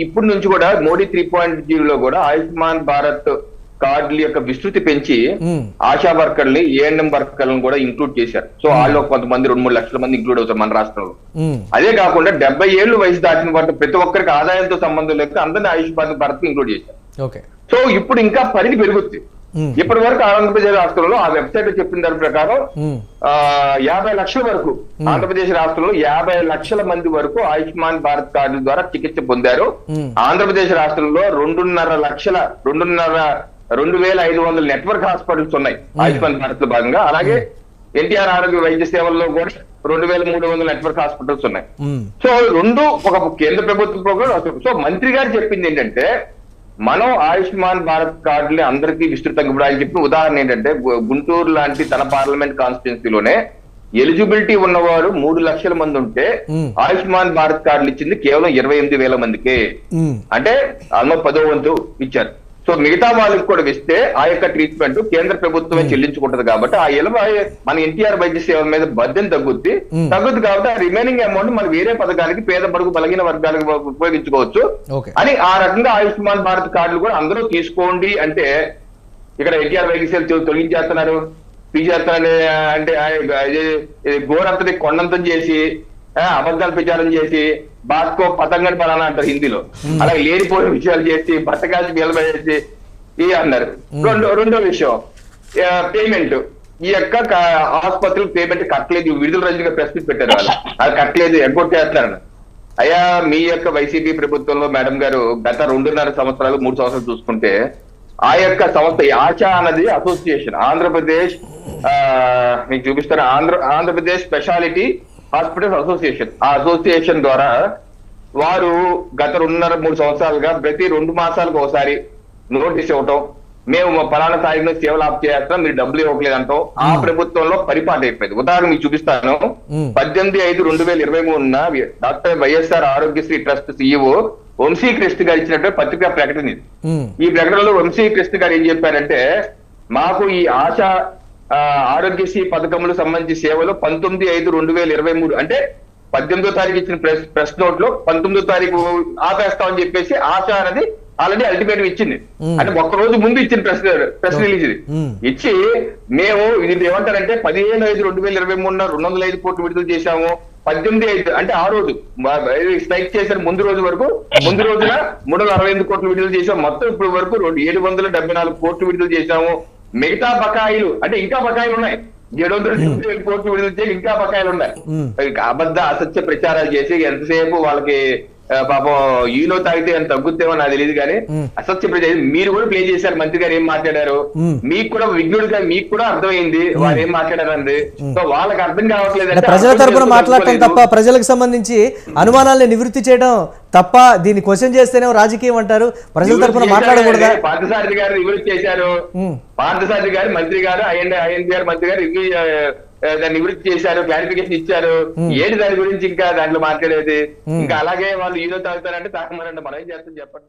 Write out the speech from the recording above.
ఇప్పటి నుంచి కూడా మోడీ త్రీ పాయింట్ జీరోలో కూడా ఆయుష్మాన్ భారత్ కార్డుల యొక్క విస్తృతి పెంచి ఆశా వర్కర్ని ఏఎన్ఎం వర్కర్లను కూడా ఇంక్లూడ్ చేశారు. సో వాళ్ళు కొంతమంది రెండు మూడు లక్షల మంది ఇంక్లూడ్ అవుతారు మన రాష్ట్రంలో. అదే కాకుండా డెబ్బై ఏళ్ళు వయసు దాటిన వాటి ప్రతి ఒక్కరికి ఆదాయంతో సంబంధం లేక అందరినీ ఆయుష్మాన్ భారత్ ఇంక్లూడ్ చేశారు. సో ఇప్పుడు ఇంకా పరిధి పెరుగుతుంది ఇప్పటి వరకు ఆంధ్రప్రదేశ్ రాష్ట్రంలో ఆ వెబ్సైట్ చెప్పిన దాని ప్రకారం ఆ యాభై లక్షల వరకు ఆంధ్రప్రదేశ్ రాష్ట్రంలో యాభై లక్షల మంది వరకు ఆయుష్మాన్ భారత్ కార్డుల ద్వారా చికిత్స పొందారు. ఆంధ్రప్రదేశ్ రాష్ట్రంలో రెండున్నర లక్షల రెండున్నర రెండు వేల ఐదు వందల నెట్వర్క్ హాస్పిటల్స్ ఉన్నాయి ఆయుష్మాన్ భారత్లో భాగంగా. అలాగే ఎన్టీఆర్ ఆరోగ్య వైద్య సేవల్లో కూడా రెండు వేల మూడు వందల నెట్వర్క్ హాస్పిటల్స్ ఉన్నాయి. సో రెండు ఒక కేంద్ర ప్రభుత్వ ప్రోగ్రామ్ సో మంత్రి గారు చెప్పింది ఏంటంటే మనం ఆయుష్మాన్ భారత్ కార్డుని అందరికీ విస్తృతంగా ఇప్పుడు ఆయన చెప్పిన ఉదాహరణ ఏంటంటే గుంటూరు లాంటి తన పార్లమెంట్ కాన్స్టిట్యున్సీలోనే ఎలిజిబిలిటీ ఉన్నవారు మూడు లక్షల మంది ఉంటే ఆయుష్మాన్ భారత్ కార్డులు ఇచ్చింది కేవలం ఇరవై ఎనిమిది వేల మందికి. అంటే ఆల్మోస్ట్ పదో వంతు ఇచ్చారు. సో మిగతా వాళ్ళకి కూడా ఇస్తే ఆ యొక్క ట్రీట్మెంట్ కేంద్ర ప్రభుత్వమే చెల్లించుకుంటది కాబట్టి ఆ ఇరవై మన ఎన్టీఆర్ వైద్య సేవ మీద బద్దెం తగ్గుద్ది. తగ్గుద్ది కాబట్టి ఆ రిమైనింగ్ అమౌంట్ మనం వేరే పథకానికి పేద బడుగు బలహీన వర్గాలకు ఉపయోగించుకోవచ్చు. అని ఆ రకంగా ఆయుష్మాన్ భారత్ కార్డులు కూడా అందరూ తీసుకోండి అంటే ఇక్కడ ఎన్టీఆర్ వైద్య సేవ తొలగించేస్తున్నారు. తీసేస్తారని అంటే గోరంతని కొండంతం చేసి అబద్ధాలు ప్రచారం చేసి బాస్కో పతంగని పలానా అంటారు హిందీలో. అలాగే లేనిపోయిన విషయాలు చేసి బట్టకాల్సి నిలబడేసి ఇవి అన్నారు. రెండో రెండో విషయం పేమెంట్. ఈ యొక్క ఆసుపత్రులు పేమెంట్ కట్టలేదు విడుదల రజుగా ప్రెస్ పెట్టారు వాళ్ళు. అది కట్టలేదు ఎగ్గొట్టేస్తున్నారు అయ్యా మీ యొక్క వైసీపీ ప్రభుత్వంలో మేడం గారు గత రెండున్నర సంవత్సరాలు మూడు సంవత్సరాలు చూసుకుంటే ఆ యొక్క సంస్థ ఆశా అన్నది అసోసియేషన్. ఆంధ్రప్రదేశ్ ఆ, మీకు చూపిస్తాను. Andhra Andhra Pradesh specialty hospitals association. ఆ అసోసియేషన్ ద్వారా వారు గత రెండున్నర మూడు సంవత్సరాలుగా ప్రతి రెండు మాసాలకు ఒకసారి నోటీస్ ఇవ్వటం మేము మా పలానా స్థాయిలో సేవలు ఆప్ చేస్తాం మీరు డబ్బులు ఇవ్వట్లేదు అంటాం. ఆ ప్రభుత్వంలో పరిపాటి అయిపోయింది. ఉదాహరణ మీకు చూపిస్తాను. పద్దెనిమిది ఐదు రెండు వేల ఇరవై మూడున doctor YSR Aarogyasri trust CEO Vamsi Krishna గారు ఇచ్చినట్టు పత్రికా ప్రకటన ఇది. ఈ ప్రకటనలో వంశీ కృష్ణ గారు ఏం చెప్పారంటే మాకు ఈ ఆశ ఆరోగ్యశ్రీ పథకములకు సంబంధించి సేవలు పంతొమ్మిది ఐదు రెండు వేల ఇరవై మూడు. అంటే పద్దెనిమిదో తారీఖు ఇచ్చిన ప్రెస్ ప్రెస్ నోట్లో పంతొమ్మిదో తారీఖు ఆపేస్తామని చెప్పేసి ఆశ అనేది ఆల్రెడీ అల్టిమేటం ఇచ్చింది. అంటే ఒక్క రోజు ముందు ఇచ్చిన ప్రెస్ ప్రెస్ రిలీజ్ ఇది ఇచ్చి మేము ఇది ఏమంటారంటే పదిహేను ఐదు రెండు వేల ఇరవై మూడున రెండు వందల ఐదు కోట్లు విడుదల చేశాము. పద్దెనిమిది ఐదు అంటే ఆ రోజు స్ట్రైక్ చేసిన ముందు రోజు వరకు ముందు రోజున మూడు వందల అరవై ఎనిమిది కోట్లు విడుదల చేశాం మొత్తం ఇప్పుడు వరకు రెండు ఏడు వందల డెబ్బై నాలుగు కోట్లు విడుదల చేశాము. మిగతా బకాయిలు అంటే ఇంకా బకాయిలు ఉన్నాయి. ఏడు వందల కోట్లు విడుదల చేసి ఇంకా బకాయిలు ఉన్నాయి. అబద్ధ అసత్య ప్రచారాలు చేసి ఎంతసేపు వాళ్ళకి పాపం ఈలో తాగితే ఎంత తగ్గుతేమో నాకు తెలియదు కానీ. అసత్య ప్రచారం మీరు కూడా ప్లే చేశారు మంత్రి గారు ఏం మాట్లాడారు. మీకు కూడా విఘ్నుడిగా మీకు కూడా అర్థమైంది వారు ఏం మాట్లాడారండి సో వాళ్ళకి అర్థం కావట్లేదు అంటే ప్రజల తరపున మాట్లాడటం తప్ప ప్రజలకు సంబంధించి అనుమానాలను నివృత్తి చేయడం తప్ప దీన్ని క్వశ్చన్ చేస్తేనే రాజకీయం అంటారు. ప్రజల తరపున మాట్లాడకూడదా? పార్థసారథి గారు రివ్యూ చేశారు. పార్థసారథి గారు మంత్రి గారు ఐఎన్ ఐఎన్ గారు మంత్రి గారు రివ్యూ దాన్ని నివృత్తి చేశారు క్లారిఫికేషన్ ఇచ్చారు. ఏంటి దాని గురించి ఇంకా దాంట్లో మాట్లాడేది ఇంకా అలాగే వాళ్ళు ఈలో తాగుతారంటే తాగమనండి మనం ఏం చేస్తాం చెప్పండి.